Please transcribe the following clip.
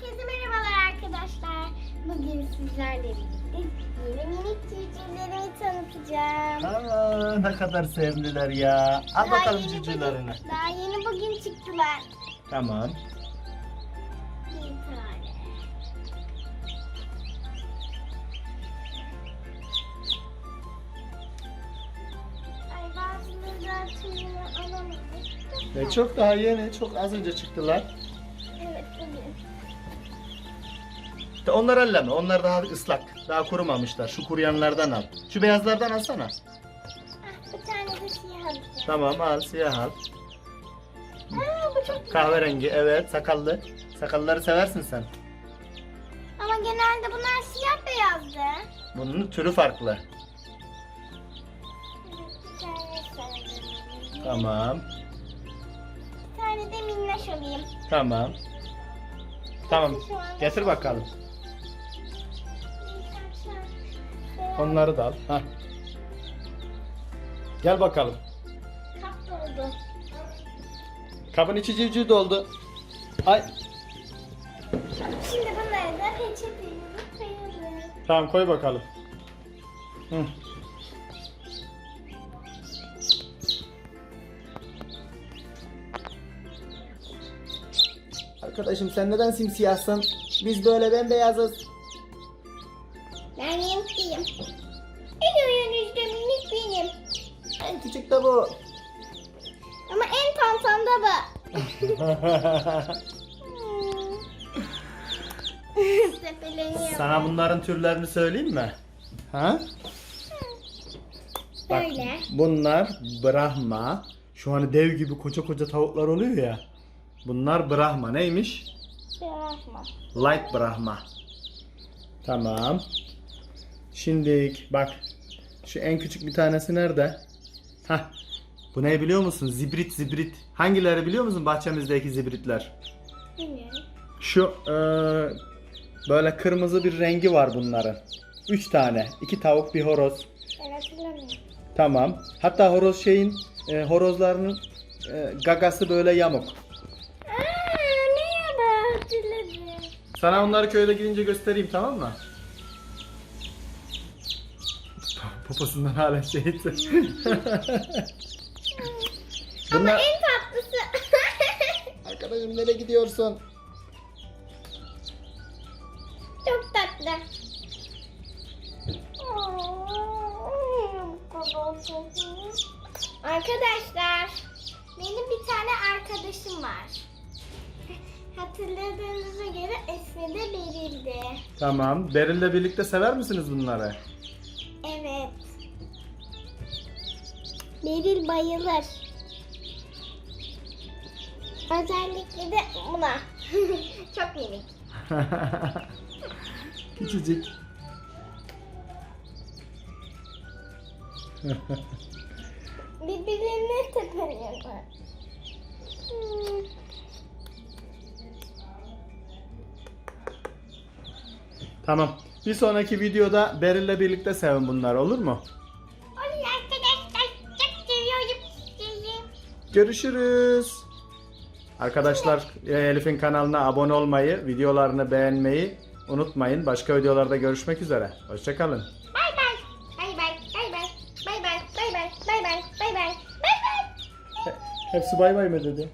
Herkese merhabalar arkadaşlar. Bugün sizlerle birlikte yeni minik civcivlerimi tanıtacağım. Aa, ne kadar sevimliler ya. Al Daha bakalım yeni bugün- Daha yeni bugün çıktılar. Tamam. Bir tane. Ay bazıları daha tüyünü alamadık. Ve çok daha yeni, çok az önce çıktılar. De onlar elleme, onlar daha ıslak. Daha kurumamışlar. Şu kuruyanlardan al. Şu beyazlardan alsana. Ah, bir tane de siyah alacağım. Tamam al, siyah al. Aa, bu çok güzel. Kahverengi, evet, sakallı. Sakalları seversin sen. Ama genelde bunlar siyah beyazdı. Bunun türü farklı. Bir tane sarı. Tamam, Bir tane de minnoş alayım. tamam. Tamam, getir bakalım. Onları da al. Hah. Gel bakalım. Kap doldu. Kabın içi civciv doldu. Ay. Şimdi bunları da peçeteye koyalım. Tamam koy bakalım. Hı. Arkadaşım sen neden simsiyahsın? Biz böyle bembeyazız. Ben yenkliyim. En uyanışta minik benim. En küçük de bu. Ama en tantan da bu. Hmm. Sepeleniyor. Sana bunların türlerini söyleyeyim mi? Ha? Bak, Böyle. bunlar Brahma. Şu hani dev gibi koca koca tavuklar oluyor ya. Bunlar Brahma. Neymiş? Bırakma. Light Brahma. Tamam. Şimdi bak. Şu en küçük bir tanesi nerede? Hah. Bu ne biliyor musun? Zibrit zibrit. Hangileri biliyor musun bahçemizdeki zibritler? Bilmiyorum. Şu eee, böyle kırmızı bir rengi var bunların. Üç tane. iki tavuk bir horoz. Ben hatırlamıyorum. Tamam. Hatta horoz şeyin e, horozlarının e, gagası böyle yamuk. Aa, ne ya ben hatırladım. Sana onları köyde gidince göstereyim tamam mı? Poposundan hala şey Ama Bunlar... en tatlısı. Arkadaşım nereye gidiyorsun? Çok tatlı. Arkadaşlar, benim bir tane arkadaşım var. Hatırladığınıza göre ismi de Beril'di. Tamam. Beril'le birlikte sever misiniz bunları? Beril bayılır. Özellikle de buna. Çok minik. Küçücük. Birbirlerine tepeniyorlar. Hmm. Tamam. Bir sonraki videoda Beril'le birlikte sevin bunları olur mu? Görüşürüz. Arkadaşlar Elif'in kanalına abone olmayı, videolarını beğenmeyi unutmayın. Başka videolarda görüşmek üzere. Hoşçakalın. Bay bay. Bay bay. Bay bay. Bay bay. Bay bay. Bay bay. Bay bay. Bay bay. Hepsi bay bay mı dedi?